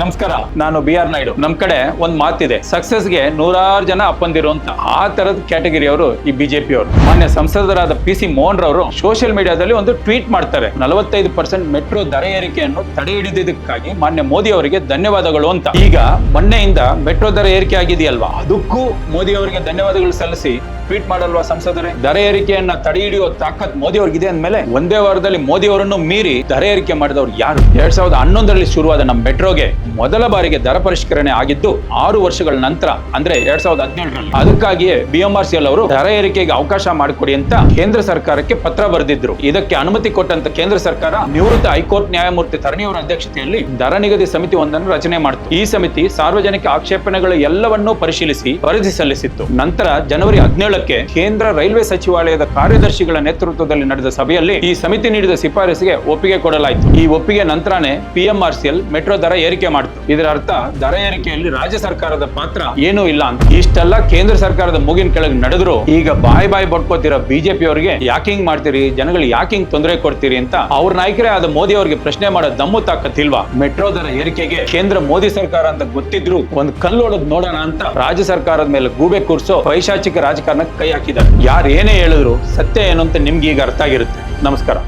ನಮಸ್ಕಾರ, ನಾನು B R Naidu. ನಮ್ ಕಡೆ ಒಂದ್ ಮಾತಿದೆ ಸಕ್ಸಸ್ಗೆ ನೂರಾರು ಜನ ಅಪ್ಪಂದಿರು ಅಂತ. ಆ ತರದ ಕ್ಯಾಟಗರಿ ಅವರು ಈ ಬಿಜೆಪಿ ಅವರು. ಮಾನ್ಯ ಸಂಸದರಾದ ಪಿ ಸಿ ಮೋಹನ್ ರವರು ಸೋಷಿಯಲ್ ಮೀಡಿಯಾದಲ್ಲಿ ಒಂದು ಟ್ವೀಟ್ ಮಾಡ್ತಾರೆ. ನಲವತ್ತೈದು ಪರ್ಸೆಂಟ್ ಮೆಟ್ರೋ ದರ ಏರಿಕೆಯನ್ನು ತಡೆ ಹಿಡಿದಿದ್ದಕ್ಕಾಗಿ ಮಾನ್ಯ ಮೋದಿ ಅವರಿಗೆ ಧನ್ಯವಾದಗಳು ಅಂತ. ಈಗ ಮೊನ್ನೆಯಿಂದ ಮೆಟ್ರೋ ದರ ಏರಿಕೆ ಆಗಿದೆಯಲ್ವಾ? ಅದಕ್ಕೂ ಮೋದಿ ಅವರಿಗೆ ಧನ್ಯವಾದಗಳು ಸಲ್ಲಿಸಿ ಟ್ವೀಟ್ ಮಾಡಲ್ವಾ ಸಂಸದರೇ? ದರ ಏರಿಕೆಯನ್ನ ತಡೆ ಹಿಡಿಯೋ ತಾಕತ್ ಮೋದಿ ಅವ್ರಿಗಿದೆ ಅಂದ್ಮೇಲೆ ಒಂದೇ ವಾರದಲ್ಲಿ ಮೋದಿ ಅವರನ್ನು ಮೀರಿ ದರ ಏರಿಕೆ ಮಾಡಿದವರು ಯಾರು? ಎರಡ್ ಸಾವಿರದ ಹನ್ನೊಂದರಲ್ಲಿ ಶುರುವಾದ ನಮ್ಮ ಮೆಟ್ರೋಗೆ ಮೊದಲ ಬಾರಿಗೆ ದರ ಪರಿಷ್ಕರಣೆ ಆಗಿದ್ದು ಆರು ವರ್ಷಗಳ ನಂತರ, ಅಂದ್ರೆ ಎರಡ್ ಸಾವಿರದ ಹದಿನೇಳರಲ್ಲಿ. ಅದಕ್ಕಾಗಿಯೇ ಬಿಎಂಆರ್ಸಿಎಲ್ ಅವರು ದರ ಏರಿಕೆಗೆ ಅವಕಾಶ ಮಾಡಿಕೊಡಿ ಅಂತ ಕೇಂದ್ರ ಸರ್ಕಾರಕ್ಕೆ ಪತ್ರ ಬರೆದಿದ್ರು. ಇದಕ್ಕೆ ಅನುಮತಿ ಕೊಟ್ಟಂತ ಕೇಂದ್ರ ಸರ್ಕಾರ ನಿವೃತ್ತ ಹೈಕೋರ್ಟ್ ನ್ಯಾಯಮೂರ್ತಿ ತರಣಿಯವರ ಅಧ್ಯಕ್ಷತೆಯಲ್ಲಿ ದರ ನಿಗದಿ ಸಮಿತಿ ಒಂದನ್ನು ರಚನೆ ಮಾಡಿತು. ಈ ಸಮಿತಿ ಸಾರ್ವಜನಿಕ ಆಕ್ಷೇಪಣೆಗಳು ಎಲ್ಲವನ್ನೂ ಪರಿಶೀಲಿಸಿ ವರದಿ ಸಲ್ಲಿಸಿತ್ತು. ನಂತರ ಜನವರಿ ಕೇಂದ್ರ ರೈಲ್ವೆ ಸಚಿವಾಲಯದ ಕಾರ್ಯದರ್ಶಿಗಳ ನೇತೃತ್ವದಲ್ಲಿ ನಡೆದ ಸಭೆಯಲ್ಲಿ ಈ ಸಮಿತಿ ನೀಡಿದ ಶಿಫಾರಸಿಗೆ ಒಪ್ಪಿಗೆ ಕೊಡಲಾಯಿತು. ಈ ಒಪ್ಪಿಗೆ ನಂತರನೇ ಪಿಎಂಆರ್ಸಿಎಲ್ ಮೆಟ್ರೋ ದರ ಏರಿಕೆ ಮಾಡಿತು. ಇದರ ಅರ್ಥ ದರ ಏರಿಕೆಯಲ್ಲಿ ರಾಜ್ಯ ಸರ್ಕಾರದ ಪಾತ್ರ ಏನೂ ಇಲ್ಲ ಅಂತ. ಇಷ್ಟೆಲ್ಲ ಕೇಂದ್ರ ಸರ್ಕಾರದ ಮೂಗಿನ ಕೆಳಗೆ ನಡೆದ್ರು ಈಗ ಬಾಯ್ ಬಾಯ್ ಬಡ್ಕೋತಿರೋ ಬಿಜೆಪಿ ಅವರಿಗೆ? ಯಾಕಿಂಗ್ ಮಾಡ್ತೀರಿ? ಜನಗಳು ಯಾಕಿಂಗ್ ತೊಂದರೆ ಕೊಡ್ತೀರಿ ಅಂತ ಅವ್ರ ನಾಯಕರೇ ಆದ ಮೋದಿ ಅವರಿಗೆ ಪ್ರಶ್ನೆ ಮಾಡೋ ದಮ್ಮು ತಾಕತ್ತಿಲ್ವಾ? ಮೆಟ್ರೋ ದರ ಏರಿಕೆಗೆ ಕೇಂದ್ರ ಮೋದಿ ಸರ್ಕಾರ ಅಂತ ಗೊತ್ತಿದ್ರು ಒಂದು ಕಲ್ಲೊಳಗ್ ನೋಡೋಣ ಅಂತ ರಾಜ್ಯ ಸರ್ಕಾರದ ಮೇಲೆ ಗೂಬೆ ಕೂರಿಸೋ ಪೈಶಾಚಿಕ ರಾಜಕಾರಣಕ್ಕೆ ಕೈ ಹಾಕಿದ್ದಾರೆ. ಯಾರು ಏನೇ ಹೇಳಿದ್ರು ಸತ್ಯ ಏನು ಅಂತ ನಿಮ್ಗೆ ಈಗ ಅರ್ಥ ಆಗಿರುತ್ತೆ. ನಮಸ್ಕಾರ.